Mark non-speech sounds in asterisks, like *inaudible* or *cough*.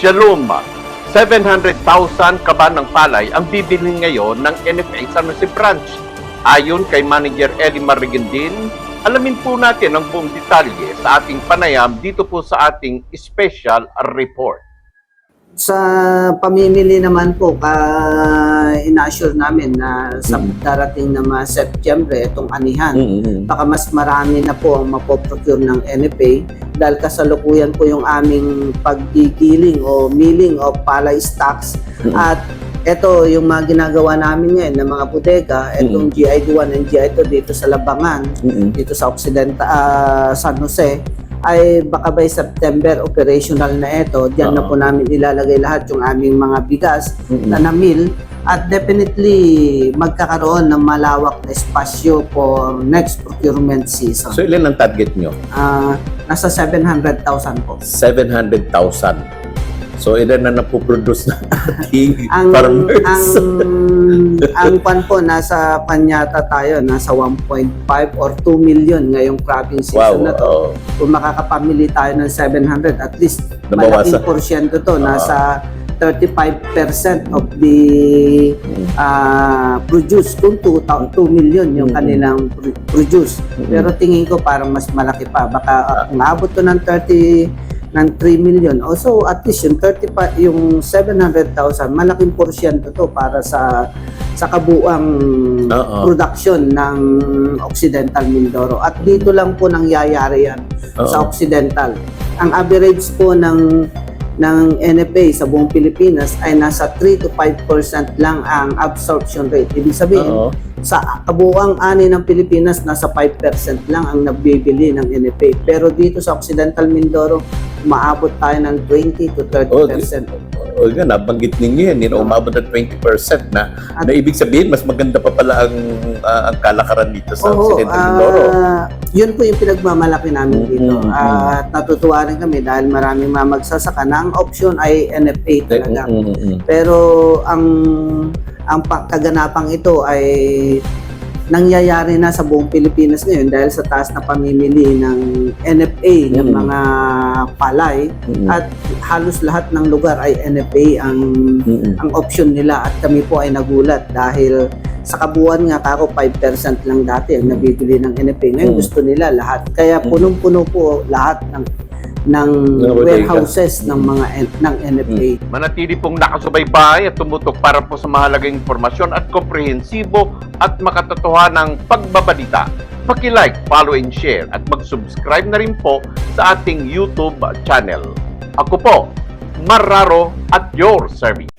Shalom, 700,000 kaban ng palay ang bibilhin ngayon ng NFA San Jose Branch. Ayon kay Manager Eddie Marigindin, alamin po natin ang buong detalye sa ating panayam dito po sa ating special report. Sa pamimili naman po, ka, ina-assure namin na sa darating na mga September, itong anihan, baka mas marami na po ang mapoprocure ng NFA dahil kasalukuyan po yung aming paggigiling o milling o palay stocks. At ito yung mga ginagawa namin ngayon ng mga bodega, itong GI1 and GI2 dito sa Labangan, dito sa Occidental ah, San Jose ay baka by September operational na ito. Diyan na Oo. po namin ilalagay lahat yung aming mga bigas na na-mill at definitely magkakaroon ng malawak na espasyo for next procurement season. So ilan ang target nyo? Ah, nasa 700,000 po. 700,000. So ilan na napoproduce ng ating *laughs* Ang farmers? ang ang *laughs* pan po nasa panyata tayo nasa 1.5 or 2 million ngayong cropping wow. season na to. oo. kung makakapamili tayo ng 700, at least Nabawasan. malaking porsyento to. Oo. Nasa 35% of the ah, produce. Kung 2, 2 million yung Mm. kanilang pr- produce. Mm. Pero tingin ko parang mas malaki pa. Baka uh, kung abot to ng 30 ng 3 million. Also, at least yung 35, yung 700,000, malaking porsyento to para sa sa kabuang Oo. production ng Occidental Mindoro. At dito lang po nangyayari yan Oo. sa Occidental. Ang average po ng ng NFA sa buong Pilipinas ay nasa 3 to 5% lang ang absorption rate. Ibig sabihin, Oo. sa kabuuang ani ng Pilipinas, nasa 5% lang ang nagbibili ng NFA. Pero dito sa Occidental Mindoro, umaabot tayo ng 20 to 30%. O nga, nabanggit ninyo yan, yun, umabot na 20% na, At- na ibig sabihin, mas maganda pa pala ang, ah, ang kalakaran dito sa Oo, Occidental Mindoro. Yun po yung pinagmamalaki namin dito. At natutuwa rin kami dahil maraming mga magsasaka na ang option ay NFA talaga. Pero ang ang pa- kaganapang ito ay nangyayari na sa buong Pilipinas ngayon dahil sa taas na pamimili ng NFA ng Mm. mga palay Mm, at halos lahat ng lugar ay NFA ang mm, mm. ang option nila at kami po ay nagulat dahil sa kabuuan nga kako 5% lang dati ang nabibili ng NFA. Ngayon Mm. gusto nila lahat. Kaya punong-puno po lahat ng ng Ng warehouses ng mga N- ng NFA. Manatili pong nakasubaybay at tumutok para po sa mahalagang impormasyon at komprehensibo at makatotohanang pagbabalita. Paki-like, follow and share at mag-subscribe na rin po sa ating YouTube channel. Ako po, Marraro at your service.